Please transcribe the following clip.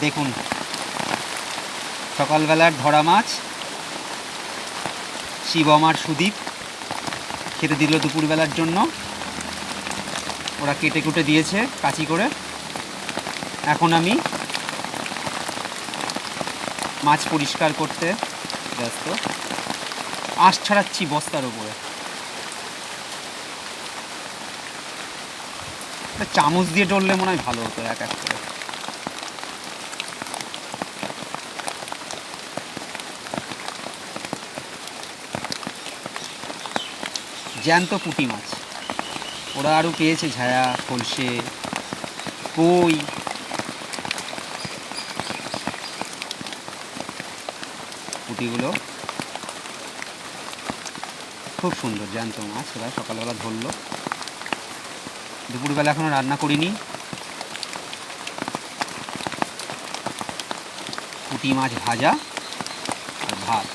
দেখুন। সকালবেলার ধরা মাছ শিবম আর সুদীপ, খেতে দিল দুপুরবেলার জন্য। ওরা কেটে কুটে দিয়েছে কাচি করে। এখন আমি মাছ পরিষ্কার করতে ব্যস্ত। আঁশ ছাড়াচ্ছি বস্তার একটা চামচ দিয়ে টললে মনে হয় ভালো হতো এক এক করে। জ্যান্ত পুঁটি মাছ। ওরা আরও পেয়েছে ঝায়া, খলসে, কই। পুঁটিগুলো খুব সুন্দর, জ্যান্ত মাছ। ওরা সকালবেলা ধরলো। দুপুরবেলা এখনও রান্না করিনি। পুঁটি মাছ ভাজা আর ভাত।